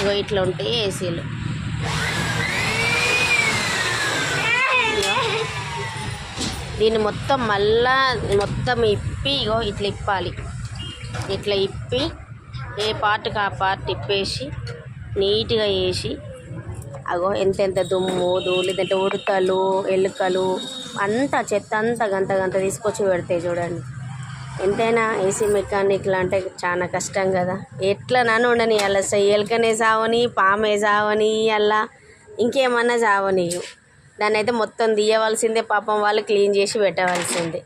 ఇగో ఇట్లా ఉంటాయి ఏసీలు. దీన్ని మొత్తం మళ్ళా మొత్తం ఇప్పి ఇగో ఇట్లా ఇప్పాలి. ఇట్లా ఇప్పి ఏ పార్ట్కి ఆ పార్ట్ ఇప్పేసి నీట్గా వేసి అగో ఎంతెంత దుమ్ము దూ లేదంటే ఉడతలు ఎలుకలు అంతా చెత్త అంతా గంత గంత తీసుకొచ్చి పెడతాయి చూడండి. ఎంతైనా ఏసీ మెకానిక్లు అంటే చాలా కష్టం కదా. ఎట్లనని ఉండని అలా ఎలుకనే సావని పామే సావని అలా ఇంకేమన్నా సావనియు దాన్ని అయితే మొత్తం తీయవలసిందే పాపం వాళ్ళు క్లీన్ చేసి పెట్టవలసిందే.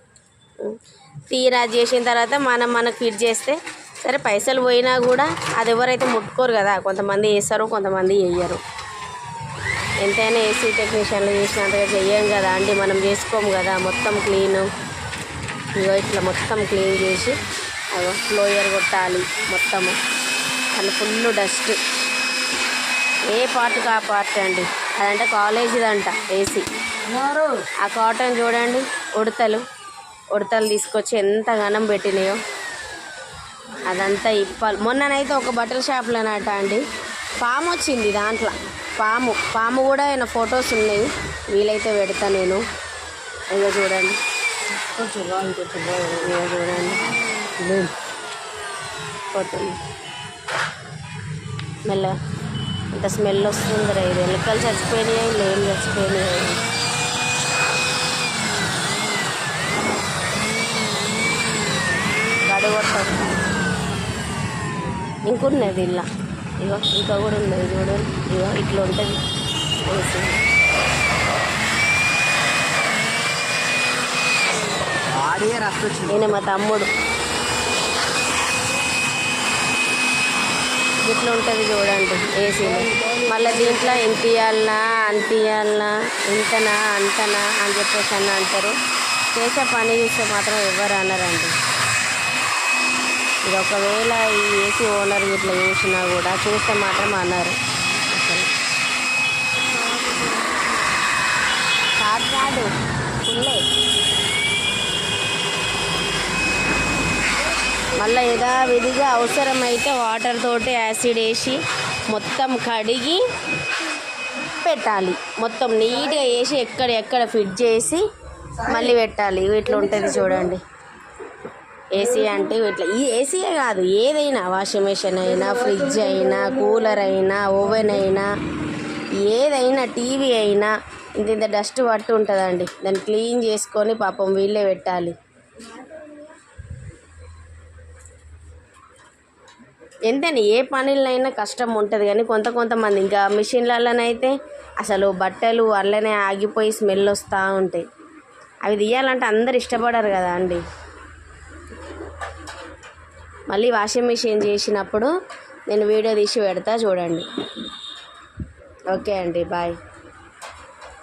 తీరా చేసిన తర్వాత మనం మనకు ఫిట్ చేస్తే సరే పైసలు పోయినా కూడా అది ఎవరైతే ముట్టుకోరు కదా కొంతమంది వేస్తారు కొంతమంది వేయరు ఎంతైనా ఏసీ టెక్నీషియన్లు చేసినంతగా చెయ్యం కదా అండి మనం చేసుకోము కదా మొత్తం క్లీను. ఇగో ఇట్లా మొత్తం క్లీన్ చేసి అగో ఫ్లోయర్ కొట్టాలి మొత్తము. అలా ఫుల్ డస్ట్. ఏ పార్ట్కి ఆ పార్ట్ అండి? అదంటే కాలేజీదంట ఏసీ. ఆ కాటన్ చూడండి ఉడతలు. ఉడతలు తీసుకొచ్చి ఎంత ఘనం పెట్టినాయో. అదంతా ఇప్పాలి. మొన్ననైతే ఒక బట్టల షాప్లోనట అండి. పాము వచ్చింది దాంట్లో. పాము. పాము కూడా ఆయన ఫొటోస్ ఉన్నాయి. వీలైతే పెడతా నేను. ఇక చూడండి. కొంచెం రాంగ్ కొంచెం రాంగ్ చూడండి పోతుంది మెల్ల ఇంత స్మెల్ వస్తుంది రా ఇది. ఎలకలు చచ్చిపోయినాయి లేం చచ్చిపోయినాయి. గడగొట్టం ఇంకున్నది ఇలా ఇగో ఇంకా కూడా ఉన్నది చూడండి ఇగో ఇట్లా ఉంటుంది ఏసీ ఆడే రస్ట్ వచ్చింది ఈయన మా తమ్ముడు. ఇట్లా ఉంటుంది చూడండి ఏసీలో మళ్ళీ దీంట్లో ఎంత ఇవ్వాలనా అంత ఇవ్వాలనా ఇంతనా అంతనా అని చెప్పేసి అన్న అంటారు. చేసే పని చూస్తే మాత్రం ఎవరు అనరండి. ఇది ఒకవేళ ఈ ఏసీ ఓనర్ ఇట్లా చూసినా కూడా చూస్తే మాత్రం అన్నారు అసలు. కాదు కాదు ఫుల్లే. మళ్ళీ యథావిధిగా అవసరమైతే వాటర్ తోటి యాసిడ్ వేసి మొత్తం కడిగి పెట్టాలి. మొత్తం నీట్గా వేసి ఎక్కడ ఎక్కడ ఫిట్ చేసి మళ్ళీ పెట్టాలి. ఇట్లా ఉంటుంది చూడండి. ఏసీ అంటే ఇట్లా. ఈ ఏసీయే కాదు ఏదైనా వాషింగ్ మెషిన్ అయినా ఫ్రిడ్జ్ అయినా కూలర్ అయినా ఓవెన్ అయినా ఏదైనా టీవీ అయినా ఇంత ఇంత డస్ట్ పట్టు ఉంటుందండి. దాన్ని క్లీన్ చేసుకొని పాపం వీళ్ళే పెట్టాలి. ఎంతని ఏ పనులైనా కష్టం ఉంటుంది కానీ కొంత కొంతమంది ఇంకా మిషన్లలోనైతే అసలు బట్టలు అల్లనే ఆగిపోయి స్మెల్ వస్తూ ఉంటాయి. అవి తీయాలంటే అందరు ఇష్టపడరు కదా అండి. మళ్ళీ వాషింగ్ మిషన్ చేసినప్పుడు నేను వీడియో తీసి పెడతా చూడండి. ఓకే అండి బాయ్.